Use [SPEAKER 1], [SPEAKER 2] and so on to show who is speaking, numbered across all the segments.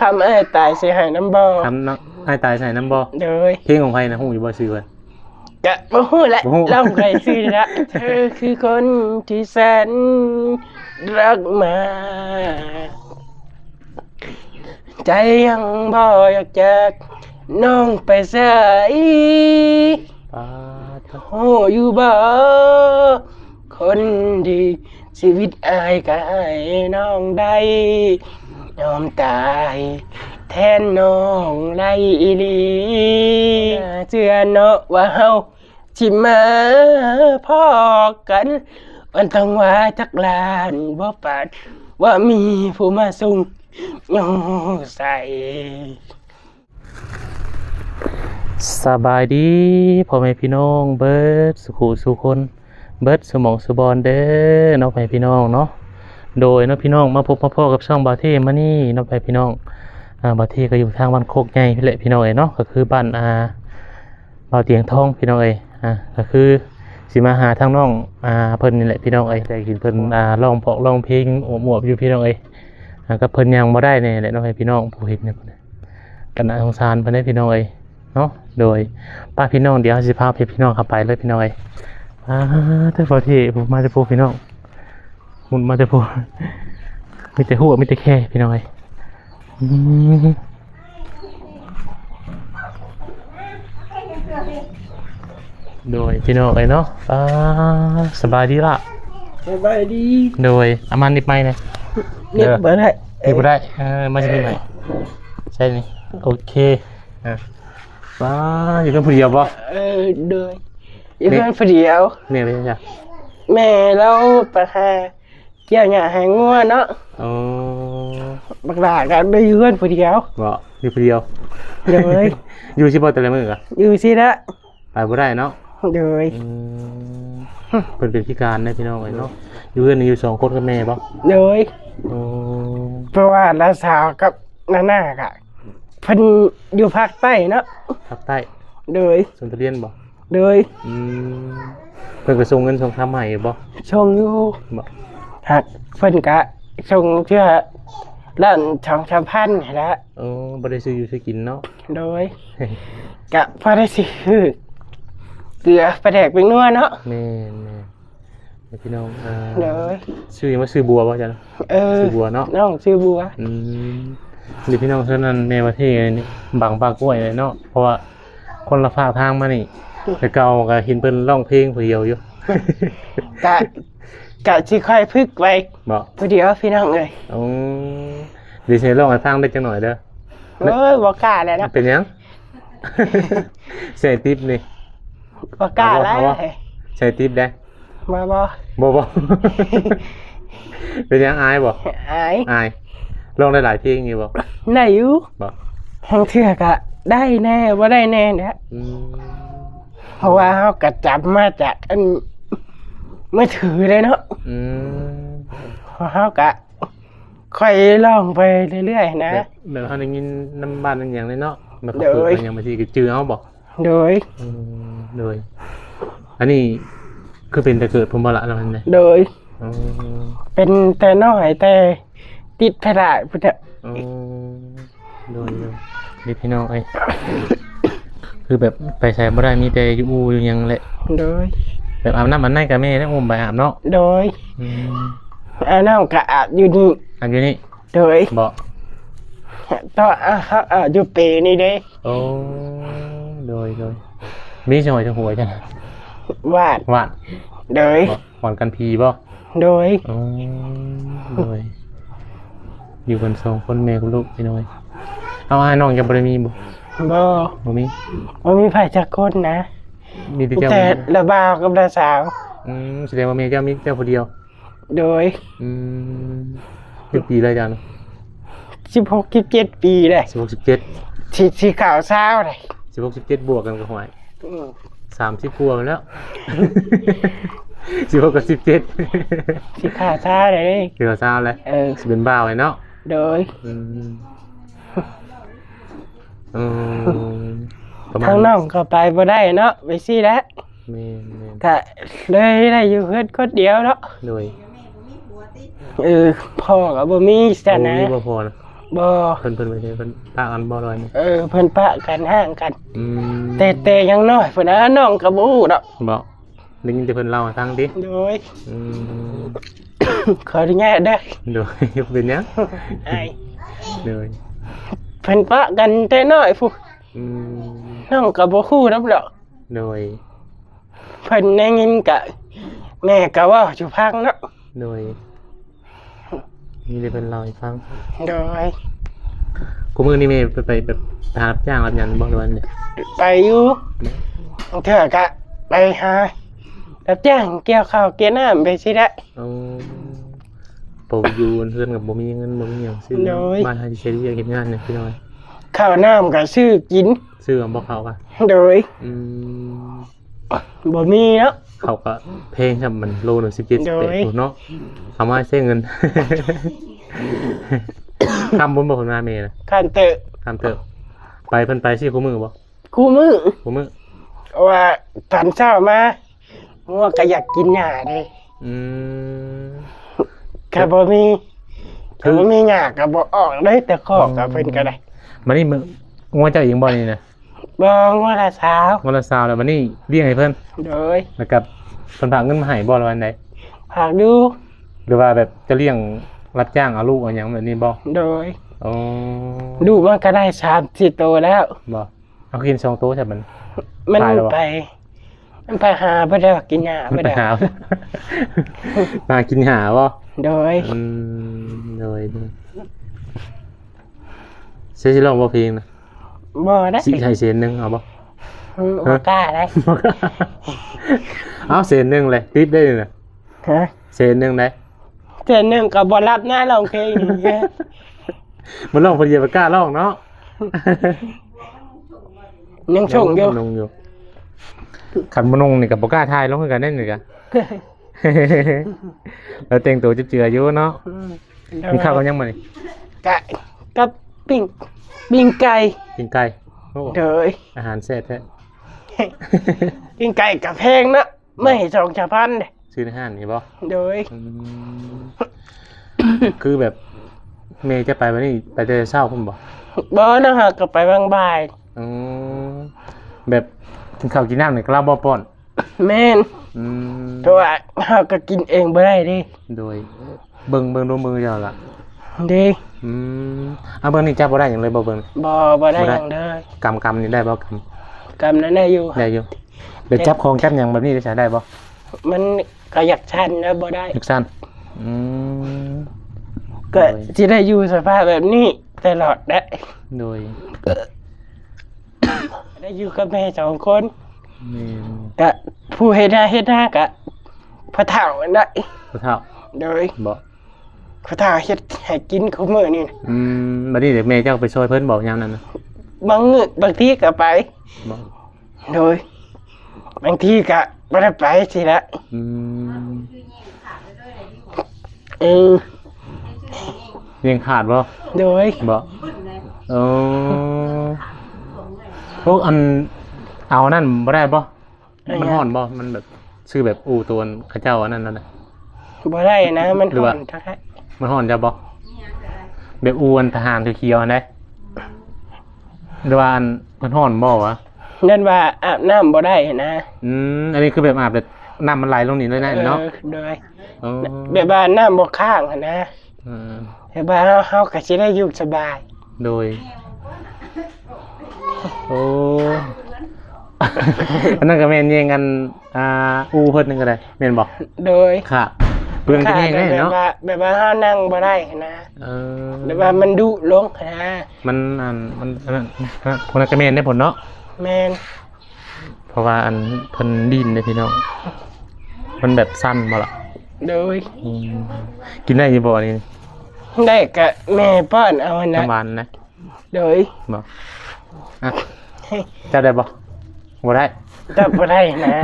[SPEAKER 1] คำไอ้ายตายเสียหายน้ำบ่
[SPEAKER 2] ทำน้องไอ้ตายใส่น้ำบ่
[SPEAKER 1] โดย
[SPEAKER 2] เพลงของใครนะฮู้อยู่บ่ชื่อเพิ่น
[SPEAKER 1] กะบ่ฮู้แหละ
[SPEAKER 2] บ่ฮู้
[SPEAKER 1] ลองใครซื้อละเธอคือคนที่แสนรักมาใจยังบ่อยากจากน้องไปใส่
[SPEAKER 2] ปาด
[SPEAKER 1] โอ้อยู่บ่คนดี ชีวิตอายกายน้องได้ ยอมตาย แทนน้องไรอีหลีเชื่อเนาะว่าเฮาสิมาพ่อกันวันต้องว่าจักลานบ่ปาดว่ามีผู้มาส่งยองใส่
[SPEAKER 2] สบายดีพ่อแม่พี่น้องเบิดสุขุสุคนเบิดสมองสุบอลเด้อเน้องไปพี่น้องเนาะ โดยเน้องพี่น้องมาพบมาพ่อกับช่องบาเท่มานี่เน้องไปพี่น้องอ่าบาเท่ก็อยู่ทางบ้านโคกใหญ่พี่แหละพี่น้องเอ้ยเนาะก็คือบ้านอาบ่าวเตียงทองพี่น้องเอ้ยอ่าก็คือสิมาหาทางน้องอ่าเพิ่นนี่แหละพี่น้องเอ้ยแต่กินเพิ่นอ่าร้องเพลงร้องเพลงโอ้หมวบอยู่พี่น้องเอ้ยอ่าก็เพิ่นยังบ่ได้เนี่ยแหละเน้องไปพี่น้องผู้เห็นเนี่ยพุ่นน่ะกันน่าสงสารเพิ่นได้พี่น้องเอ้ยเนาะโดยป้าพี่น้องเดี๋ยวสิพาพี่น้องเข้าไปเลยพี่น้องเอ้ยอ่าเท่าพอที่ผมมาจะพูดพี่น้อง มุนมาจะพูดมีแต่หัวมีแต่แค่พี่น้องเอ้ยอืมโดยพี่น้องเอ้ยเนาะอ่าสบายดีละ
[SPEAKER 1] สบายดี
[SPEAKER 2] โดยอามันนิดไหมเนี่ย
[SPEAKER 1] เนี่ยเบิดให้
[SPEAKER 2] นี่ก็ได้เออมาจะนิดไหมใช่นี่โอเคอะว้าอยู่กันผู้เดียวปะ
[SPEAKER 1] เออเดยอยู่เพื่อนผู้เดียว
[SPEAKER 2] เมียไปยังไง
[SPEAKER 1] แม่เราไปหา เกี่ยวหญ้าหางัวเนาะ
[SPEAKER 2] อ๋อ
[SPEAKER 1] บักหลากันได้อยู่เพื่อนผู้เดียว
[SPEAKER 2] บ่อยู่ผู้เดียว
[SPEAKER 1] เดย
[SPEAKER 2] อยู่ชิบ่แต่ละมื้ออะ
[SPEAKER 1] อยู่สิละ
[SPEAKER 2] ไปบ่ได้เนาะ
[SPEAKER 1] เดย
[SPEAKER 2] อืมเพิ่นเป็นพิการนะพี่น้องเอ้ยเนาะอยู่เพื่อนอยู่สองคนกับแม่บ่
[SPEAKER 1] เดย
[SPEAKER 2] อ๋อ
[SPEAKER 1] เพราะว่าลาสาวกับนาน่ากะเพิ่นอยู่ภาคใต้เนาะ
[SPEAKER 2] ภาคใต้
[SPEAKER 1] เดย
[SPEAKER 2] สนทเรียนบ่
[SPEAKER 1] เดย
[SPEAKER 2] อืมเพิ่นก็ส่งเงินส่งคำให้บ่
[SPEAKER 1] ชงอยู่
[SPEAKER 2] บ่
[SPEAKER 1] หักเพิ่นกะชงเชื่อล้านช่องชามพันนี่แหละ
[SPEAKER 2] เออบ่ได้ซื้ออยู่ซื้อกินเนาะ
[SPEAKER 1] โดยกะพอได้สิคือเกลือปลาแดกเป็นนัวเนาะ
[SPEAKER 2] แม่นแม่นเดี๋ยวพี่น้องเอ่อ
[SPEAKER 1] โดย
[SPEAKER 2] ชื่อหยังว่าชื่อบัวบ่จ๊ะ
[SPEAKER 1] เออ
[SPEAKER 2] ชื่อบัวเนาะ
[SPEAKER 1] น้องชื่อบัว
[SPEAKER 2] อืมเดี๋ยวพี่น้องเท่านั้นในประเทศนี่บางปากกล้วยเลยเนาะ เพราะว่าคนละฝากทางมานี่แต่เก่าก็เห็นเพิ่นร้องเพลงผู้เดียวอยู่
[SPEAKER 1] กะ กะสิค่อยพึกไว้
[SPEAKER 2] บอก
[SPEAKER 1] ผู้เดียวพี่น้องเอ้ย
[SPEAKER 2] อืมเดี๋ยวสิร้องให้ฟังได้จังหน่อยเด้อ
[SPEAKER 1] เอ้ยบ่กล้าแล้วเนาะ
[SPEAKER 2] เป็นหยัง ใส่ติ๊บนี่
[SPEAKER 1] บ่กล้าแล้ว
[SPEAKER 2] เอาวะใส่ติ๊บได้
[SPEAKER 1] มาบ่
[SPEAKER 2] บ่บ่เป็นหยังอายบ่
[SPEAKER 1] อาย
[SPEAKER 2] อายร้องได้หลายเพลงอยู่บ่
[SPEAKER 1] ได้อยู่
[SPEAKER 2] บ่
[SPEAKER 1] ทางเทือกะได้แน่บ่ได้แน่เนี่ย
[SPEAKER 2] อืม
[SPEAKER 1] เพราะว่าเฮาก็จับมาจากอัน มือถือเลยเนาะ
[SPEAKER 2] อืม
[SPEAKER 1] เพราะเฮากะค่อยลองไปเรื่อยๆนะ
[SPEAKER 2] แบบแบบเฮาได้ยินน้ำบ้านนั่นหยังเลยเนาะแบบเขา
[SPEAKER 1] เดี๋ยว
[SPEAKER 2] เปิดมันหยังบางทีก็จื้อเฮาบ่
[SPEAKER 1] โดย
[SPEAKER 2] อืมโดย อันนี้คือเป็นแต่เกิดผมบ่ละแล้วมันเลย
[SPEAKER 1] โดย
[SPEAKER 2] อ๋อ
[SPEAKER 1] เป็นแต่น้อยแต่ติดพระพุทธ
[SPEAKER 2] อ๋อโดยโดยนี่พี่น้องไอ้ยคือแบบไปใส่บ่ได้มีแต่อยู่อูอยู่หยังแหละ
[SPEAKER 1] โดย
[SPEAKER 2] แบบอาบน้ำมันในกับแม่แล้วอุ้มไปอาบเนาะ
[SPEAKER 1] โดย
[SPEAKER 2] อืม
[SPEAKER 1] อาน้ำกะอาบอยู่นี่
[SPEAKER 2] อันอยู่นี่
[SPEAKER 1] โดย
[SPEAKER 2] บ่
[SPEAKER 1] ต่ออาครับอาบอยู่เปนี่เด้
[SPEAKER 2] โอ้โดยโดยมีจังหวะจังหัวจัง
[SPEAKER 1] วาด
[SPEAKER 2] หวาน
[SPEAKER 1] โดย
[SPEAKER 2] บ่หวานกันพีบ่
[SPEAKER 1] โดย
[SPEAKER 2] อ๋อโดยอยู่กันสองคนแม่กับลูกพี่น้อยเอาอ้ายน้องยังบ่ได้มีบ่
[SPEAKER 1] บ่
[SPEAKER 2] บ่มี
[SPEAKER 1] บ่มีไผจักคนนะ
[SPEAKER 2] มีแต่เจ้า
[SPEAKER 1] แต่ระบาวกับระสาว
[SPEAKER 2] อืมแสดงว่าแม่เจ้ามีเจ้าผู้เดียว
[SPEAKER 1] โดย
[SPEAKER 2] อืมกี่ปีแล้วจัง
[SPEAKER 1] 16 17ปีเลย
[SPEAKER 2] สิบหกสิบเจ็ด
[SPEAKER 1] สิสิข่าวเช้าเลย
[SPEAKER 2] สิบหกสิบเจ็ดบวกกันกับหวย
[SPEAKER 1] อืม
[SPEAKER 2] สามสิบกว่าแล้วสิบหกกับสิบเจ็ด
[SPEAKER 1] สิข่าวเช้าเลย
[SPEAKER 2] เกี่ยวกับซาวเลย
[SPEAKER 1] เออ
[SPEAKER 2] สิเป็นบ่าวเลยเนาะ
[SPEAKER 1] โดย
[SPEAKER 2] อืมอืม ประมาณ
[SPEAKER 1] ทางน้องก็ไปบ่ได้เนาะไปสิแล้ว
[SPEAKER 2] แม่นแม่น
[SPEAKER 1] ก็เลยได้อยู่เพื่อนคนเดียวเนาะ
[SPEAKER 2] โดย
[SPEAKER 1] เออพ่อก็บ่มีสถานะ
[SPEAKER 2] โอ้ยบ่พอนะ
[SPEAKER 1] บ่
[SPEAKER 2] เพิ่นเพิ่นไปเพิ่นปากอันบ่ลอยนี่
[SPEAKER 1] เออเพิ่นปะกันห่างกัน
[SPEAKER 2] อืม
[SPEAKER 1] แต่แต่ยังน้อยเพิ่นนะน้องก็บ่ฮู้ดอก
[SPEAKER 2] บ่ได้ยินแต่เพิ่นเล่าให้ฟังดิ
[SPEAKER 1] โดย
[SPEAKER 2] อืม
[SPEAKER 1] ขออนุญาตเด้อ
[SPEAKER 2] โดยเป็นหยัง
[SPEAKER 1] ไอ้
[SPEAKER 2] โดย
[SPEAKER 1] เพิ่นปะกันแต่น้อยพุ
[SPEAKER 2] อืม
[SPEAKER 1] น้องก็บ่ฮู้นำดอก
[SPEAKER 2] โดย
[SPEAKER 1] เพิ่นได้ยินกะ แม่ก็เว่าอยู่พังเนาะ
[SPEAKER 2] โดยนี่ได้เพิ่นเล่าให้ฟัง
[SPEAKER 1] โดย
[SPEAKER 2] กูมื้อนี้แม่ไปไปแบบไปหารับจ้างรับหยังบ่หรือว่าเนี่ย
[SPEAKER 1] ไปอยู่เถื่อกะไปหารับจ้างเกี่ยวข้าวเกี่ยวน้ำไปสิได้
[SPEAKER 2] เอาผมอยู่เพื่อนกับบ่มีเงินบ่มีหยังซื้อ
[SPEAKER 1] โดย
[SPEAKER 2] บ้านให้ใช้ที่เฮ็ดงานเนี่ยพี่น้อย
[SPEAKER 1] ข้าวน้ำก็ซื้อกิน
[SPEAKER 2] ซื้อเอาบ่เข้าป่ะ
[SPEAKER 1] โดย
[SPEAKER 2] อืม
[SPEAKER 1] บ่มีเนาะ
[SPEAKER 2] เขาก็เพลงครับมันโลหนึง17
[SPEAKER 1] โดย
[SPEAKER 2] 18เนาะเอามาใช้เงินคำบนบ่เพิ่นมาแม่นะ
[SPEAKER 1] คันเตอะ
[SPEAKER 2] คำเติบไปเพิ่นไปสิคู่มือบ่
[SPEAKER 1] คู่มือ
[SPEAKER 2] คู่มือ
[SPEAKER 1] ว่าตอนเช้ามางัวก็อยากกินหญ้าเด้
[SPEAKER 2] อืม
[SPEAKER 1] ก็บ่มีก็บ่มีหญ้าก็บ่ออกเลยแต่คอกก็เพิ่นก็ได้
[SPEAKER 2] มานี่มึงงัวเจ้าเองบ่นี่นะ
[SPEAKER 1] บ่งัวละสาว
[SPEAKER 2] งัวละซาวแล้วมานี่เลี้ยงให้เพิ่น
[SPEAKER 1] โดย
[SPEAKER 2] แล้วก็เพิ่นฝากเงินมาให้บ่ละวันใด
[SPEAKER 1] ฝากดู
[SPEAKER 2] หรือว่าแบบจะเลี้ยงรับจ้างเอาลูกเอาหยังแบบนี้บ่
[SPEAKER 1] โดย
[SPEAKER 2] อ๋อ
[SPEAKER 1] ดูมันก็ได้3-4ตัวแล้ว
[SPEAKER 2] บ่เอากินสองโต๊ะใช่มัน
[SPEAKER 1] มัน
[SPEAKER 2] ตายแล้วเหรอ
[SPEAKER 1] ไป มันไปหาบ่ได้ว่ากินหญ้าบ่
[SPEAKER 2] ไป
[SPEAKER 1] ได้
[SPEAKER 2] หา มากินหาบ่
[SPEAKER 1] โดย
[SPEAKER 2] อืมเลย เสียสิลองบ่เพลงนะ
[SPEAKER 1] บ่ได้
[SPEAKER 2] สิให้เสียนหนึงเอาบ่
[SPEAKER 1] อืมบ่กล้าได้
[SPEAKER 2] เอาเสียนหนึงเลยติดได้เลยนะ
[SPEAKER 1] ฮะ
[SPEAKER 2] เสียนหนึงได้
[SPEAKER 1] เจนหนึ่งก็บ่รับหน้าร้องเพลงอย่างเงี้ย
[SPEAKER 2] มันร้องเพอดีบ่กล้าร้องเนาะ
[SPEAKER 1] ยังส่งอยู่
[SPEAKER 2] นงอยู่ขันมนงนี่กับบ่กล้าทายลงคือกันได้นี่กะ แล้วแต่งตัวเจือๆอยู่เนาะมีข้าวกันยังบ่นี่
[SPEAKER 1] ไก่กับ ปิ้งปิ้งไก่
[SPEAKER 2] กินไก่โอ้
[SPEAKER 1] เดย
[SPEAKER 2] อาหารแซ่บแท้
[SPEAKER 1] ปิ้งไก่กับแพงนะไม่ให้สองชาพันเด้
[SPEAKER 2] ซื้อในห้างนี่บ่
[SPEAKER 1] โดย
[SPEAKER 2] อืมคือแบบเมย์จะไปวันนี้ไปแต่เช้าพุ่นบ่
[SPEAKER 1] บ่นะฮะก็ไปบางบ่าย
[SPEAKER 2] อืมแบบกินข้าวกินน้ำนี่ก็รับบ่ป้อน
[SPEAKER 1] แม่น
[SPEAKER 2] อืม
[SPEAKER 1] เพราะว่าเฮาก็กินเองบ่ได้เดิ
[SPEAKER 2] โดยเบิ่งเบิ่งดูมือเจ้าล่ะ
[SPEAKER 1] เดิ
[SPEAKER 2] อืมเอาเบิ่งนี่จับบ่ได้หยังเลยบ่เบิ่ง
[SPEAKER 1] บ่บ่ได้
[SPEAKER 2] บ่ได้
[SPEAKER 1] หยังเด้อกำ
[SPEAKER 2] กำนี่ได้บ่ก
[SPEAKER 1] กำนั้นได้อยู่ำ
[SPEAKER 2] ได้อยู่เดี๋ยวจับของจับหยังแบบนี้ได้ใช้ได้บ่
[SPEAKER 1] มันก็อยากชันแล้วบ่ได้
[SPEAKER 2] ลึกสั้นอืม
[SPEAKER 1] ก็สิได้อยู่สภาพแบบนี้ตลอดได้
[SPEAKER 2] โดย
[SPEAKER 1] ได้อยู่กับแม่สองคน
[SPEAKER 2] นี่
[SPEAKER 1] กะผู้เฮ็ดหน้าเฮ็ดหน้ากะพระเฒ่าอันได้
[SPEAKER 2] ผู้เฒ่า
[SPEAKER 1] โดย
[SPEAKER 2] บ่
[SPEAKER 1] พระเฒ่าเฮ็ดให้กินคุมื้อนี่นะ
[SPEAKER 2] อืมบัดนี้เดี๋ยวแม่เจ้าไปช่วยเพิ่นบอกยามนั้นนะ
[SPEAKER 1] บางมื้อบางทีก็ไป
[SPEAKER 2] บ่
[SPEAKER 1] โดย บางทีก็บ่ได้ไปสิละ
[SPEAKER 2] อืม
[SPEAKER 1] เออ
[SPEAKER 2] เลี้ยงขาดบ่
[SPEAKER 1] โดย
[SPEAKER 2] บ่เออพวกอันเอานั่นบ่ได้บ่มันห่อนบ่มันแบบชื่อแบบอูตัวเขาเจ้าอันนั้นนั่นน่ะ
[SPEAKER 1] บ่ได้นะ มัน
[SPEAKER 2] หรือ
[SPEAKER 1] ห่อ
[SPEAKER 2] ว่า
[SPEAKER 1] นทักให้
[SPEAKER 2] มันห่อนจะบ่แบบอูอันทหารเขียวๆอันใดหรือว่าอันมันห่อนบ่วะ
[SPEAKER 1] นั่นว่าอาบน้ำบ่ได้นะ
[SPEAKER 2] อืมอันนี้คือแบบอาบแต่น้ำมันไหลลงนี่เลยนะเนาะ
[SPEAKER 1] ออโดย
[SPEAKER 2] อ๋อ
[SPEAKER 1] แบบว่าน้ำบ่ข้างอะนะ
[SPEAKER 2] อืม
[SPEAKER 1] แบบว่าเฮาเฮาก็สิได้อยู่สบาย
[SPEAKER 2] โดย โอ้อันนั้นก็แม่นแย่งกันอ่าอูเพิ่นนึงก็ได้แม่นบ่
[SPEAKER 1] โดย
[SPEAKER 2] ค่ะ เปลืองจะแย่งได้
[SPEAKER 1] แบบ
[SPEAKER 2] เนาะ
[SPEAKER 1] ว่าแบบว่าเฮานั่งบ่ได้นะ
[SPEAKER 2] เออ
[SPEAKER 1] แบบว่ามันดุลงนะ
[SPEAKER 2] มันอันมันอันนั้นพวกนั้นก็แม่นได้ผลเนาะ
[SPEAKER 1] แม่น
[SPEAKER 2] เพราะว่าอันเพิ่นดินเด้พี่น้องมันแบบสั้นบ่ล่ะ
[SPEAKER 1] โดย
[SPEAKER 2] อืมกินได้อยู่บ่อันนี่
[SPEAKER 1] ได้กะแม่ป้อนเอานะ
[SPEAKER 2] น้ำหวานนะ
[SPEAKER 1] โดย
[SPEAKER 2] บ่อะเจ้าได้บ่บ่ได้
[SPEAKER 1] จับบ่ได้นะ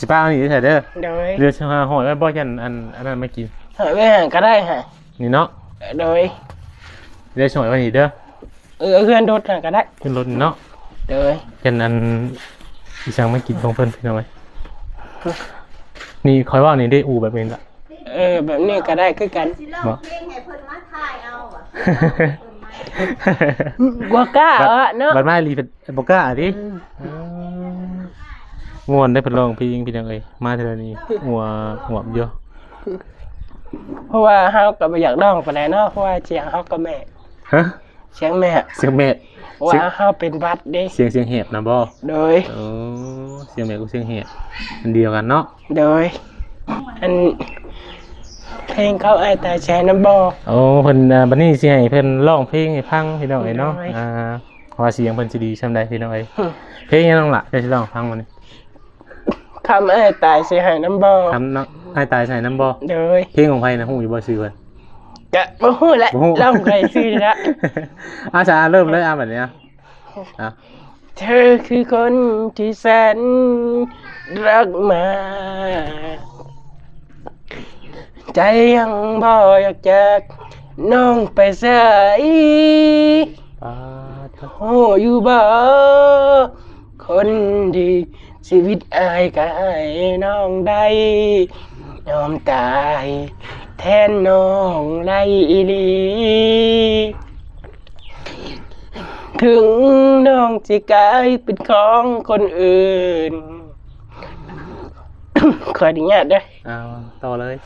[SPEAKER 2] สิป้าเอานี่ใส่เด้อ
[SPEAKER 1] โดย
[SPEAKER 2] เรือชาหอยไว้บ่ยันอันอันนั้นไม่กิน
[SPEAKER 1] หาไปหาก็ได้ฮะ
[SPEAKER 2] นี่เนาะ
[SPEAKER 1] โดย
[SPEAKER 2] เรือชอยไว้นี่เด้อ
[SPEAKER 1] เออเพื่อนรถหาก็ได้
[SPEAKER 2] ขึ้นรถนี่เนาะ
[SPEAKER 1] โดย
[SPEAKER 2] ยันอันอีสังไม่กินของเพิ่นพี่น้องเอ้ยนี่คอยว่านี่ได้อูแบบนี้ละ
[SPEAKER 1] เออแบบนี้ก็ได้คือกัน
[SPEAKER 3] สิร้องเพลงให้เพิ่นมาถ่ายเอาอะ
[SPEAKER 1] บ่กล้าอะเนาะ
[SPEAKER 2] บัดมาลีเป็นบ่กล้าดิ ม่วนได้เพิ่นร้องเพลงพี่น้องเอ้ยมาเทื่อนี้หัวหัวบอยู่
[SPEAKER 1] เพราะว่าเฮาก็บ่อยากร้องปานใดเนาะเพราะว่าเสียงเฮาก็แม่
[SPEAKER 2] ฮะ
[SPEAKER 1] เสียงแม่
[SPEAKER 2] เสียงแม่
[SPEAKER 1] เพราะว่าเฮาเป็นบัดเด้
[SPEAKER 2] เสียงเสียงแหบนะบ่
[SPEAKER 1] โดย
[SPEAKER 2] โอ้เสียงแม่กับเสียงแหบอันเดียวกันเนาะ
[SPEAKER 1] โดย อัน เพลงเขาไอ้ายตายแชน้ำบ่
[SPEAKER 2] โอ้เพิ่นอ่าบัดนี้สิให้เพิ่นร้องเพลงให้ฟังพี่น้องเอ้ยเนาะ
[SPEAKER 1] โอ้ย
[SPEAKER 2] อ่าว่าเสียงเพิ่นสิดีซำใดพี่น้องเอ้ยเพลงยังน้องล่ะจะสิร้องฟังมัน
[SPEAKER 1] คำไอ้ายตายสิให้น้ำบ่
[SPEAKER 2] ทำเนาะให้ตายใส่น้ำบ่
[SPEAKER 1] โดย
[SPEAKER 2] เพลงของไผนะฮู้อยู่บ่ชื่อเพิ่น
[SPEAKER 1] จะบ่ฮู้แหละ
[SPEAKER 2] บ่ฮู้
[SPEAKER 1] ร้องใครซื้อละ
[SPEAKER 2] อาจารย์เริ่มเลยอะแบบนี้อะอะ
[SPEAKER 1] เธอคือคนที่แสนรักมาใจยังบ่อยากจากน้องไปใส่
[SPEAKER 2] ปาด
[SPEAKER 1] โอ้อยู่บ่คนดี ชีวิตอายกายน้องได้ยอมตาย แทนน้องไรอีหลีถึงน้องจะกลายเป็นของคนอื่น ขออนุญาตด้วย
[SPEAKER 2] เอาต่อเลย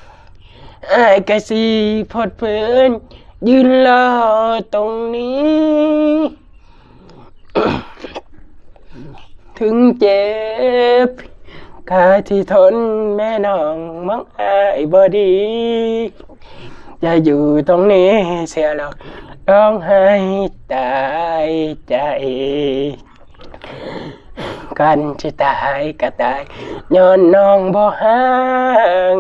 [SPEAKER 1] อายกะสีพดเพื่อนยืนรอตรงนี้ ถึงเจ็บกาที่ทนแม่น้องมังอายบอดีอย่าอยู่ตรงนี้เสียหรอกร้องไห้ตายใจ กันจะตายก็ตายย้อนน้องบ่ห่าง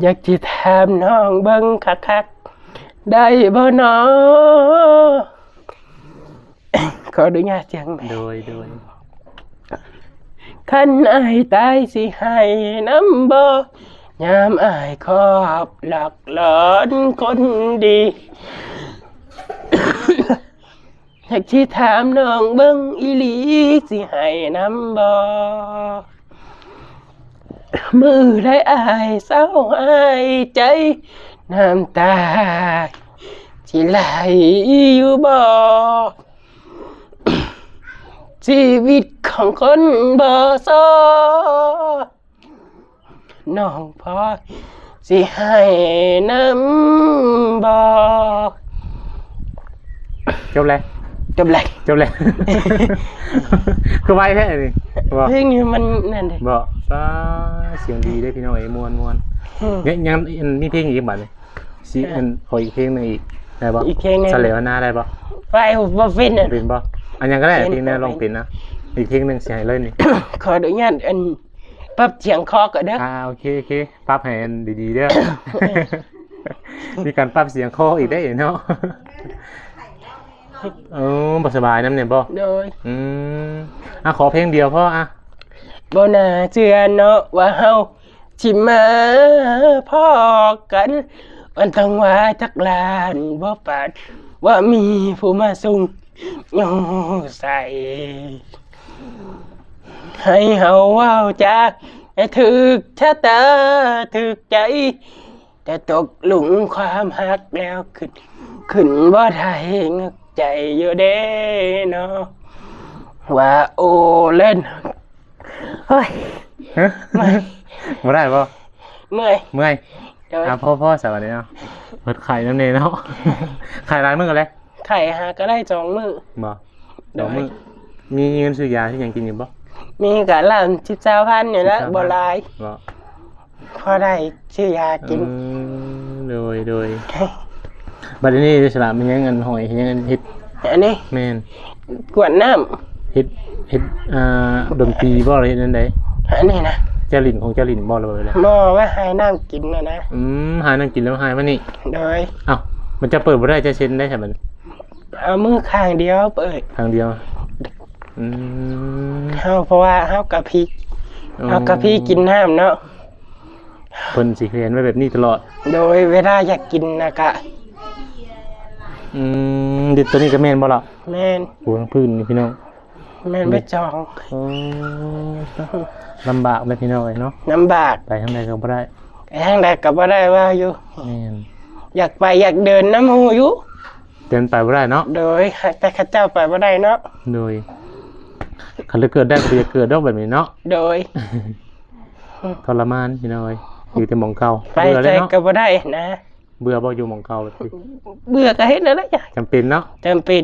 [SPEAKER 1] อยากจะถามน้องเบิ่งคักๆได้บ่นอ ขออนุญาตเสียงแม่
[SPEAKER 2] โดยโดย
[SPEAKER 1] คันอายตายสิให้น้ำบ่ยามอายขอบห ลักหลอนคนดีอยากที่ถามน้องเบิ่งอีหลีสิให้น้ำบ่มือได้อายเศร้าอายใจน้ำตาที่ไหลอยู่บ่ชีวิตของคนบ่ซอน้องพอสิให้น้ำบ่
[SPEAKER 2] จบเลย
[SPEAKER 1] จบเลย
[SPEAKER 2] จบเลยคือไวแท้นี่บ่
[SPEAKER 1] เพลงนี้มันนั่นเลย
[SPEAKER 2] บ่ป้าเสียงดีได้อพี่น้องเอ้ยม่วนม่วนเนี่ยยังอันมีเพลงอีกบัดนี่สิอันขออีกเพลงหนึงอีกได้บ่
[SPEAKER 1] อีกเพลงหนึง
[SPEAKER 2] สะเหลวหน้าได้บ่
[SPEAKER 1] ไฟบ่ฟินอะ
[SPEAKER 2] เป็นบ่ อันยังก็ได้
[SPEAKER 1] เป็น
[SPEAKER 2] เพลงแนี้
[SPEAKER 1] เป็น
[SPEAKER 2] ลองเป็นนะอีกเพลงหนึงสิให้เลยนี่
[SPEAKER 1] ขออนุญาตอันปรับเสียงคอก่อนเด้อ
[SPEAKER 2] อ่าโอเคโอเคปรับให้อันดีๆเด้อมีการปรับเสียงคออีกได้เนาะเออบ่สบายน้ำเนี่ยบ่
[SPEAKER 1] โดย
[SPEAKER 2] อืมอะขอเพลงเดียวพ่ออะ
[SPEAKER 1] บ่น่าเชื่อเนาะว่าเฮาสิมาพอกันมันต้องว่าจักลานบ่ปานว่ามีผู้มาส่ง ยอใส่ ให้เฮาเว้าจากให้ถึกชะตาถึกใจ แต่ตกหลุมความหักแล้วขึ้น ขึ้นบ่ได้งักใจอยู่เด้เนาะว่าโอเล่นเฮ้ย
[SPEAKER 2] ฮะ
[SPEAKER 1] ไม่
[SPEAKER 2] บ่ได้บ่
[SPEAKER 1] เมื่อย
[SPEAKER 2] เมื่อย
[SPEAKER 1] เดี๋ยว
[SPEAKER 2] อะพ่อพ่อสวัสดีเนาะเปิดไข่น้ำเนยเนาะไข่ร้านมึงกันเลย
[SPEAKER 1] ไข่หาก็ได้จองมือ
[SPEAKER 2] บ่
[SPEAKER 1] ได้
[SPEAKER 2] ดอกมึงมีเงินซื้อยาที่ยังกินอยู่บ่
[SPEAKER 1] มีกะลำชิบเจ้าพันอยู่แล้วบ่หลาย
[SPEAKER 2] บ่
[SPEAKER 1] พอได้ชื่อยากิน
[SPEAKER 2] อืมโดยโดยบัดนี้สลามมันยังเงินหอยยังเงินเฮ็ด
[SPEAKER 1] อันนี้
[SPEAKER 2] แม่น
[SPEAKER 1] กวดน้
[SPEAKER 2] เฮ็ดเฮ็ดอ่าดนตรีบ่อะไรนั่นใดำ
[SPEAKER 1] อันนี้นะ
[SPEAKER 2] เจ้าหลินของเจ้าหลินบ่เลยเลย
[SPEAKER 1] หมอว่าให้น้ำกินนะนะ
[SPEAKER 2] อืมหานั่งกินแล้วหายมานี่
[SPEAKER 1] โดย
[SPEAKER 2] อ้าวมันจะเปิดบ่ได้จะเซ็นได้ใช่มัน
[SPEAKER 1] เอามือข้างเดียวเปิด
[SPEAKER 2] ทางเดียว อืม
[SPEAKER 1] เฮาเพราะว่าเฮากะพริกเฮากะพริกกินน้ำเนาะ
[SPEAKER 2] เพิ่นสิเรียนไว้แบบนี้ตลอด
[SPEAKER 1] โดยเวลาอยากกินนะกะ
[SPEAKER 2] อืมเด็ดตัวนี้ก็แม่นบ่ล่ะ
[SPEAKER 1] แม่น
[SPEAKER 2] หัวทั้งพื้นนี่พี่น้อง
[SPEAKER 1] แม่นไปจอง
[SPEAKER 2] อ๋อลำบากเลยพี่น้องเอ้ยเนาะ
[SPEAKER 1] ลำบาก
[SPEAKER 2] ไปทางใดก็บ่ได้
[SPEAKER 1] ไปทางใดก็บ่ได้ว่าอยู่
[SPEAKER 2] แม่น
[SPEAKER 1] อยากไปอยากเดินน้ำหูอยู่
[SPEAKER 2] เดินไปบ่ได้เนาะ
[SPEAKER 1] โดยหากแต่ข้าเจ้าไปบ่ได้เนาะ
[SPEAKER 2] โดยคันเลยเกิดได้ก็จะเกิดดอกแบบนี้เนาะ
[SPEAKER 1] โดย
[SPEAKER 2] ทรมานพี่น้อยอยู่แต่หมองเก่า
[SPEAKER 1] ไป
[SPEAKER 2] เบื่อ
[SPEAKER 1] ใจ
[SPEAKER 2] เลยเนาะ
[SPEAKER 1] ก็บ่ได้นะ
[SPEAKER 2] เบื่อบ่อยู่หมองเก่าแบบนี้
[SPEAKER 1] เบื่อก็เฮ็ดนั่นแหละจ้ะ
[SPEAKER 2] จำเป็นเนาะ
[SPEAKER 1] จำเป็น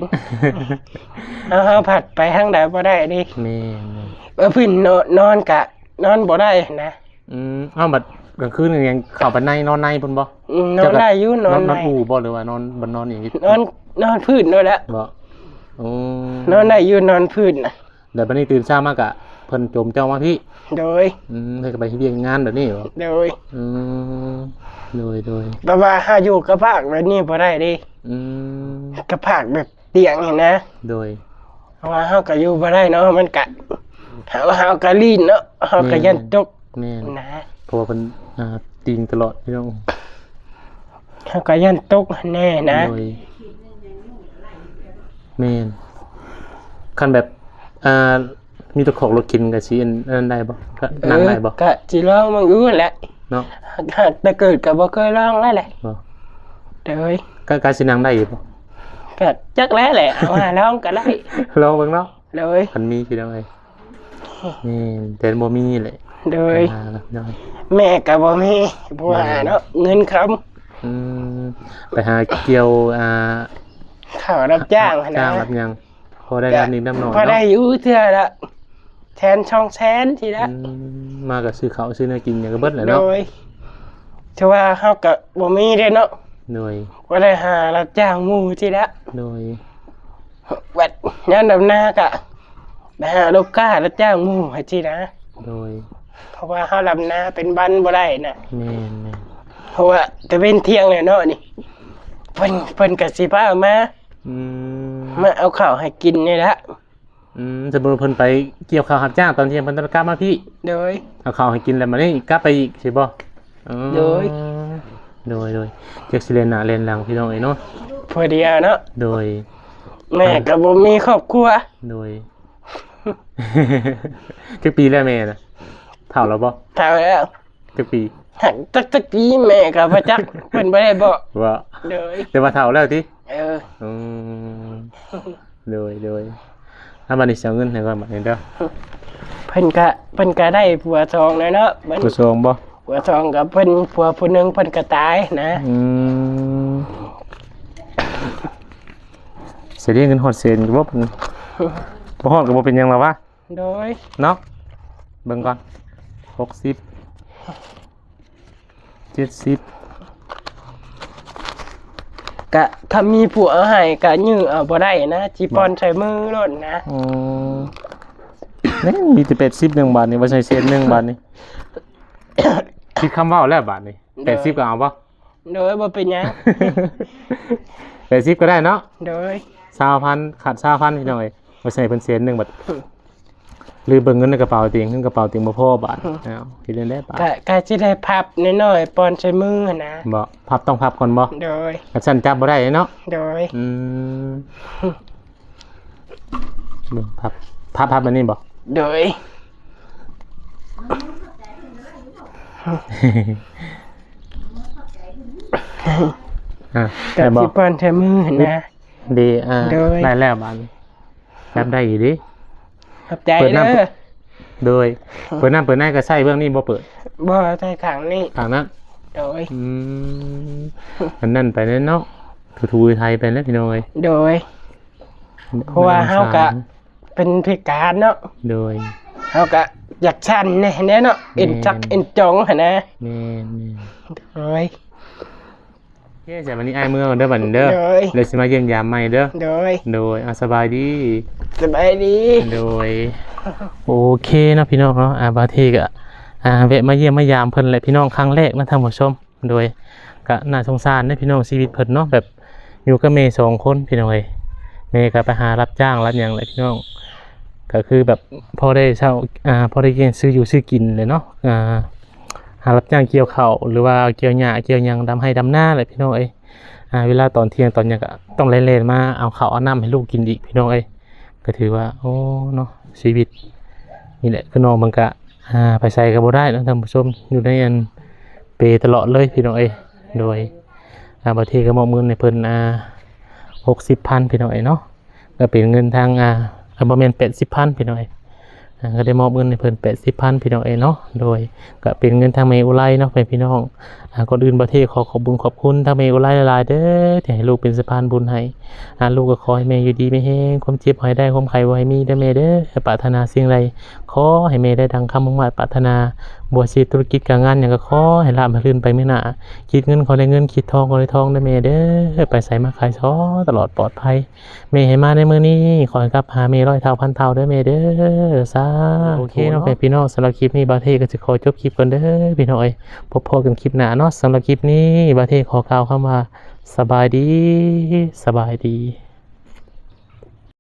[SPEAKER 1] เอาเฮาผัดไปทางใดบ่ได้ดิ
[SPEAKER 2] แม่น
[SPEAKER 1] เออพี่นอนนอนกะ นอนบ่ได้นะ
[SPEAKER 2] อืมเอ้าบัด กลางคืนนี่ยังเข้าไปในนอนในพุ่นบ่
[SPEAKER 1] อืมนอนได้อยู่นอน
[SPEAKER 2] น
[SPEAKER 1] ใน
[SPEAKER 2] อนอู่บ่หรือว่านอนบนนอนอย่างนี้
[SPEAKER 1] นอนนอนพื้นด้วยแหละ
[SPEAKER 2] บ่อืม
[SPEAKER 1] นอนได้อยู่นอนพื้นน่ะ
[SPEAKER 2] เดี๋ยวบัดนี้ตื่นเช้ามากะเพิ่นโจมเจ้ามาพี่
[SPEAKER 1] โดย
[SPEAKER 2] อืมเพิ่นก็ไปเรียนงานแบบนี้เหรอ
[SPEAKER 1] โดย
[SPEAKER 2] อืมโดยโดย
[SPEAKER 1] แต่ว่าหาอยู่กับภาคแบบนี้บ่ได้ดิ
[SPEAKER 2] อืม
[SPEAKER 1] กับภาคแบบเตียงนี่นะ
[SPEAKER 2] โดย
[SPEAKER 1] เพราะว่าเฮาก็อยู่บ่ได้เนาะมันกะเฮาเฮาก็ลีนเนาะเฮาก็ยันตก
[SPEAKER 2] แม่น
[SPEAKER 1] นะ
[SPEAKER 2] เพราะว่าเพิ่นอ่าติงตลอดพี่น้อง
[SPEAKER 1] เฮาก็ยันตกแน่นะ
[SPEAKER 2] โดยแม่นคันแบบอ่ามีตะขอกรถกินกับสิอันอันนั้นได้บ่ก็นั่งได้บ่
[SPEAKER 1] เออก็สิลองมันอยู่แหละ
[SPEAKER 2] เนาะ
[SPEAKER 1] หากแต่เกิดก็บ่เคยลองแล้วแหละ
[SPEAKER 2] บ่
[SPEAKER 1] โดย
[SPEAKER 2] ก็การสินั่งได้อยู่บ่
[SPEAKER 1] ก็จักแล้วแหละเอามาลองก็ได้
[SPEAKER 2] ลองเบิ่งเนาะ
[SPEAKER 1] โดย
[SPEAKER 2] คันมีพี่น้องเอ้ยนี่แต่บ่มีแหละ
[SPEAKER 1] โดย
[SPEAKER 2] อ่าแล้วพี่น้อง
[SPEAKER 1] แม่ก็บ่มีเพราะว่าเนาะเงินคำ
[SPEAKER 2] อืมไปหาเกี่ยวอ่า
[SPEAKER 1] ข้าวรับจ้างหั้น
[SPEAKER 2] จ้า
[SPEAKER 1] นะ
[SPEAKER 2] งรับยัง พอได้รับนิดน้ำหน่อย
[SPEAKER 1] พอได้
[SPEAKER 2] เนาะ
[SPEAKER 1] อยู่เทื่อละแทนช่องแสนทีละ
[SPEAKER 2] อืมมากับซื้อเขาวซื้อเนื้อกินอย่างก็เบิดแหละ
[SPEAKER 1] โด
[SPEAKER 2] เนาะ
[SPEAKER 1] ยถือว่าเฮาก็บ่มีเด้เนาะ
[SPEAKER 2] โดย
[SPEAKER 1] บ่ได้หารับจ้างหมู่ทีละ
[SPEAKER 2] โดย
[SPEAKER 1] วัดยามดำนากะไปหาลูกค้ารับจ้างหมู่ให้ทีนะ
[SPEAKER 2] โดย
[SPEAKER 1] เพราะว่าเฮาลำนาเป็นบันบ่ได้น่ะ
[SPEAKER 2] แม่นแม่น
[SPEAKER 1] เพราะว่าจะเป็นเที่ยงเลยเนาะนี่เพิ่นเพิ่นก็สิพามา
[SPEAKER 2] อืม
[SPEAKER 1] มาเอาข้าวให้กินนี่ละ
[SPEAKER 2] อืมสมมุติเพิ่นไปเกี่ยวข้าวรับจ้างตอนเที่ยงเพิ่นต้องกลับมาพี่
[SPEAKER 1] โดย
[SPEAKER 2] เอาข้าวให้กินแล้วมานี่กลับไปอีกใช่บ่อ๋อ
[SPEAKER 1] โดย
[SPEAKER 2] โดยโดยเจ็กสิเลนหน้าเลนหลังพี่น้องเอ้ยเนาะ
[SPEAKER 1] พอเดียวเนาะ
[SPEAKER 2] โดย
[SPEAKER 1] แม่ก็บ่มีครอบครัว
[SPEAKER 2] โดย จักปีแล้วแม่น่ะ เฒ่าแล้วบ่
[SPEAKER 1] เท่าแล้ว
[SPEAKER 2] จักปี
[SPEAKER 1] หักจักจักกี้แม่ก็บ่จักเพิ่นบ่ได้บอก
[SPEAKER 2] ว่า
[SPEAKER 1] โดย
[SPEAKER 2] แต่ว่าเฒ่าแล้วติ
[SPEAKER 1] เออ
[SPEAKER 2] อืมโดยโดยถ้าบัดนี้สิเอาเงินให้ก่อนบัดนี้เด้อ
[SPEAKER 1] เพิ่นก็เพิ่นก็ได้ผัวทองแล้วเนาะเพิ่น
[SPEAKER 2] ผู้ชมบ่
[SPEAKER 1] ผัวทองกับเพิ่นผัวผู้หนึงเพิ่นก็ตายนะ
[SPEAKER 2] อืมเสียเรียกเงินฮอดเซนก็บ่เป็นบ่ฮอดก็บ่เป็นหยังแล้ววะ
[SPEAKER 1] โดย
[SPEAKER 2] เนาะเบิ่งก่อน หกสิบเจ็ดสิบ
[SPEAKER 1] ก็ถ้ามีผัวเอาให้ก็ยื้อเอาบ่ได้นะจิปอนใส่มือโลดนะ
[SPEAKER 2] อืมนี่มีแต่แปดสิบหนึ่งบาทนี่ว่าใช่เซนหนึ่งบาทนี่คิดคำเว่าแล้วบาทนี่แปดสิบก็เอาปะ
[SPEAKER 1] โดยบ่เป็นหยัง
[SPEAKER 2] แปดสิบก็ได้เนาะ
[SPEAKER 1] โดย
[SPEAKER 2] สามพันขาดสามพันพี่น้อยว่าใช่เป็นเซนหนึ่งบาท หรือเบิ่งเงินในกระเป๋าเตียงเงินกระเป๋าเตียงบ่พอบาทอ้าวคิดเล่นได้บาท
[SPEAKER 1] ก็ก็สิได้พับน้อยๆปอนใส่มือนะ
[SPEAKER 2] บ่พับต้องพับก่อนบ่
[SPEAKER 1] โดย
[SPEAKER 2] กระชั้นจับบ่ได้เนาะ
[SPEAKER 1] โดย
[SPEAKER 2] อืมเบิ่งพับพับพับแบบนี้บ่
[SPEAKER 1] โดย
[SPEAKER 2] อ่า
[SPEAKER 1] ก็
[SPEAKER 2] ได้บ่
[SPEAKER 1] สิปอนใส่มือนะ
[SPEAKER 2] ดีอ่า
[SPEAKER 1] โดย
[SPEAKER 2] ได้แล้วบาดนี้จับได้อยู่ดิ
[SPEAKER 1] ขอบใจ
[SPEAKER 2] เปิด
[SPEAKER 1] เด้
[SPEAKER 2] น้ำ
[SPEAKER 1] อ
[SPEAKER 2] โดย เปิดน้ำเปิดหน้าก็ใส่เบื้องนี้บ่เปิด
[SPEAKER 1] บ่ใส่ขังนี่
[SPEAKER 2] ทางนั้น
[SPEAKER 1] โดย
[SPEAKER 2] อืมอันนั้นไปแล้วเนาะทูๆไทยไปแล้วพี่น้อย
[SPEAKER 1] โดย เพราะว่าเฮากะ เป็นพิการเนาะ
[SPEAKER 2] โดย
[SPEAKER 1] เฮาก็อยากชันแน่แน่เนาะเอ็นจัก
[SPEAKER 2] แม่น
[SPEAKER 1] เอ็นจองหั่นนะ
[SPEAKER 2] แม่นแม่น
[SPEAKER 1] โดย
[SPEAKER 2] โอเคจ้ะวันนี้อ้ายเมื่อเด้อบัดนี้เด้อ
[SPEAKER 1] โดย
[SPEAKER 2] เดี๋ยวสิมาเยี่ยมยามใหม่เด้อ
[SPEAKER 1] โดย
[SPEAKER 2] โดยอะสบายดี
[SPEAKER 1] สบายดี
[SPEAKER 2] โดย โอเคเนาะพี่น้องเนาะอาบาเทกอะอ่าแวะมาเยี่ยมมายามเพิ่นแหละพี่น้องครั้งแรกนะท่านผู้ชม โดยก็น่าสงสารนะพี่น้องชีวิตเพิ่นเนาะแบบอยู่กับเมย์สองคนพี่น้องเอ้ยเมย์ก็ไปหารับจ้างรับหยังแหละพี่น้อง ก็คือแบบพอได้เช่าอ่าพอได้กินซื้ออยู่ซื้อกินเลยเนาะอ่า หารับจ้างเกี่ยวเขาหรือว่าเกี่ยวหญ้าเกี่ยวยังดำให้ดำหน้าแหละพี่น้องเอ้ยอ่าเวลาตอนเที่ยงตอนยังก็ต้องเล่นๆมาเอาข้าวเอาน้ำให้ลูกกินอีกพี่น้องเอ้ยก็ถือว่าโอ้เนาะชีวิตนี่แหละคือน้องมันก็อ่าไปใส่กับบ่ได้นะท่านผู้ชมอยู่ในอันเปตลอดเลยพี่น้องเอ้ยโดยอ่าบางทีก็มอบเงินในเพิ่นอ่าหกสิบพันพี่น้อยเนาะก็เป็นเงินทางอ่าอ่าประมาณแปดสิบพันพี่น้อยอ่า ก็ได้มอบเงินให้เพิ่นแปดสิบพันพี่น้องเองเนาะโดยก็เป็นเงินทางเมอุไลเนาะเป็นพี่น้องก่อนอื่นประเทศขอขอบบุญขอบคุณทางเมอุไลหลายๆเด้อที่ให้ลูกเป็นสะพานบุญให้ลูกก็ขอให้แม่อยู่ดีไม่แห้งความเจ็บหายได้ความไข้ไว้มีได้แม่เด้อปรารถนาสิ่งใดขอให้แม่ได้ดังคำมุ่งมั่นปรารถนาบวชชีวิตธุรกิจการงานอย่างก็ขอให้ลาบมาลื่นไปไม่หนาคิดเงินขอได้เงินคิดทองขอได้ทองได้เมเด้อไปใส่มาขายช้อตลอดปลอดภัย เมให้มาในมือนี้ขอให้กลับหาเมร้อยเท่าพันเท่าเด้อเมเด้อซาโอเคเนาะพี่น้องสำหรับคลิปนี้บาเทก็จะขอจบคลิปกันเด้อพี่น้อยพบพอกันคลิปหน้าเนาะสำหรับคลิปนี้บาเทขอกล่าวคำว่าสบายดี สบายดี